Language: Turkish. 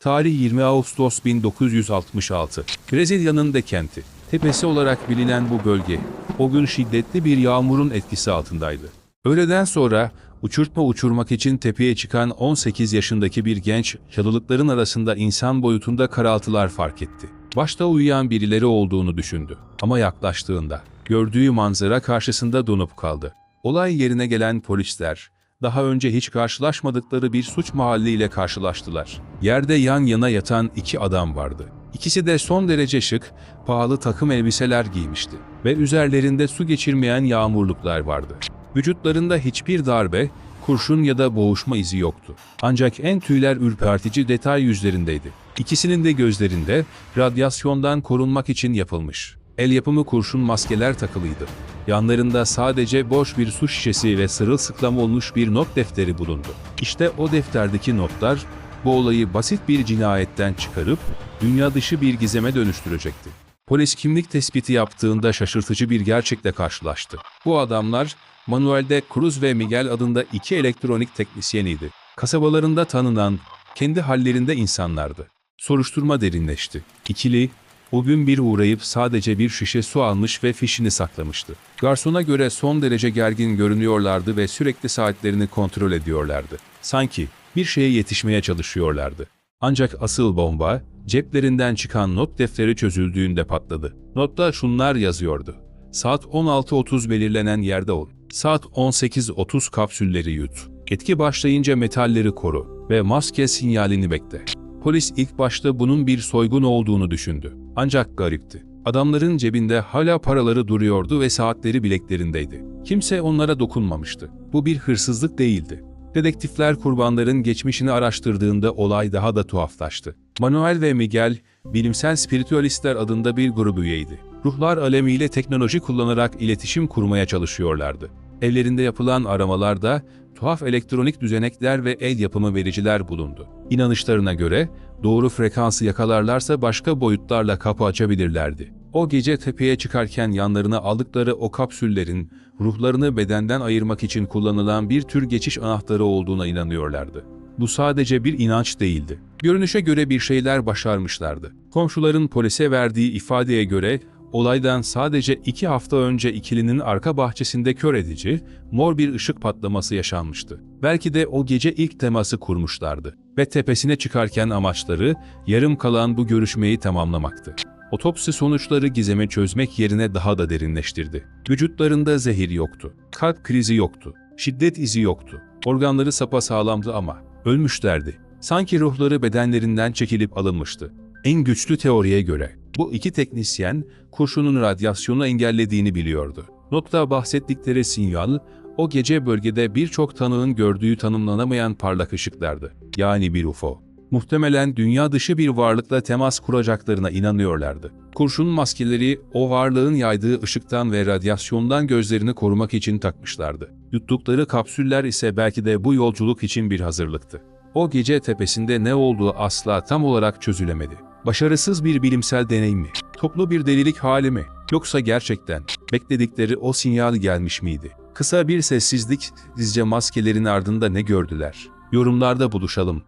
Tarih 20 Ağustos 1966. Brezilya'nın de kenti. Tepesi olarak bilinen bu bölge, o gün şiddetli bir yağmurun etkisi altındaydı. Öğleden sonra uçurtma uçurmak için tepeye çıkan 18 yaşındaki bir genç, çalılıkların arasında insan boyutunda karaltılar fark etti. Başta uyuyan birileri olduğunu düşündü. Ama yaklaştığında gördüğü manzara karşısında donup kaldı. Olay yerine gelen polisler, daha önce hiç karşılaşmadıkları bir suç mahalliyle karşılaştılar. Yerde yan yana yatan iki adam vardı. İkisi de son derece şık, pahalı takım elbiseler giymişti ve üzerlerinde su geçirmeyen yağmurluklar vardı. Vücutlarında hiçbir darbe, kurşun ya da boğuşma izi yoktu. Ancak en tüyler ürpertici detay yüzlerindeydi. İkisinin de gözlerinde radyasyondan korunmak için yapılmış. El yapımı kurşun maskeler takılıydı. Yanlarında sadece boş bir su şişesi ve sırılsıklam olmuş bir not defteri bulundu. İşte o defterdeki notlar bu olayı basit bir cinayetten çıkarıp dünya dışı bir gizeme dönüştürecekti. Polis kimlik tespiti yaptığında şaşırtıcı bir gerçekle karşılaştı. Bu adamlar Manuel de Cruz ve Miguel adında iki elektronik teknisyeniydi. Kasabalarında tanınan, kendi hallerinde insanlardı. Soruşturma derinleşti. İkili, o gün bir uğrayıp sadece bir şişe su almış ve fişini saklamıştı. Garsona göre son derece gergin görünüyorlardı ve sürekli saatlerini kontrol ediyorlardı. Sanki bir şeye yetişmeye çalışıyorlardı. Ancak asıl bomba, ceplerinden çıkan not defteri çözüldüğünde patladı. Notta şunlar yazıyordu. Saat 16.30 belirlenen yerde ol. Saat 18.30 kapsülleri yut. Etki başlayınca metalleri koru ve maske sinyalini bekle. Polis ilk başta bunun bir soygun olduğunu düşündü. Ancak garipti. Adamların cebinde hala paraları duruyordu ve saatleri bileklerindeydi. Kimse onlara dokunmamıştı. Bu bir hırsızlık değildi. Dedektifler kurbanların geçmişini araştırdığında olay daha da tuhaflaştı. Manuel ve Miguel, bilimsel spiritüalistler adında bir grup üyeydi. Ruhlar alemiyle teknoloji kullanarak iletişim kurmaya çalışıyorlardı. Evlerinde yapılan aramalarda tuhaf elektronik düzenekler ve el yapımı vericiler bulundu. İnanışlarına göre doğru frekansı yakalarlarsa başka boyutlarla kapı açabilirlerdi. O gece tepeye çıkarken yanlarına aldıkları o kapsüllerin ruhlarını bedenden ayırmak için kullanılan bir tür geçiş anahtarı olduğuna inanıyorlardı. Bu sadece bir inanç değildi. Görünüşe göre bir şeyler başarmışlardı. Komşuların polise verdiği ifadeye göre olaydan sadece iki hafta önce ikilinin arka bahçesinde kör edici, mor bir ışık patlaması yaşanmıştı. Belki de o gece ilk teması kurmuşlardı ve tepesine çıkarken amaçları yarım kalan bu görüşmeyi tamamlamaktı. Otopsi sonuçları gizemi çözmek yerine daha da derinleştirdi. Vücutlarında zehir yoktu. Kalp krizi yoktu. Şiddet izi yoktu. Organları sapasağlamdı ama ölmüşlerdi. Sanki ruhları bedenlerinden çekilip alınmıştı. En güçlü teoriye göre bu iki teknisyen kurşunun radyasyonu engellediğini biliyordu. Notta bahsettikleri sinyal o gece bölgede birçok tanığın gördüğü tanımlanamayan parlak ışıklardı. Yani bir UFO. Muhtemelen dünya dışı bir varlıkla temas kuracaklarına inanıyorlardı. Kurşun maskeleri o varlığın yaydığı ışıktan ve radyasyondan gözlerini korumak için takmışlardı. Yuttukları kapsüller ise belki de bu yolculuk için bir hazırlıktı. O gece tepesinde ne olduğu asla tam olarak çözülemedi. Başarısız bir bilimsel deney mi? Toplu bir delilik hali mi? Yoksa gerçekten bekledikleri o sinyal gelmiş miydi? Kısa bir sessizlik, sizce maskelerin ardında ne gördüler? Yorumlarda buluşalım.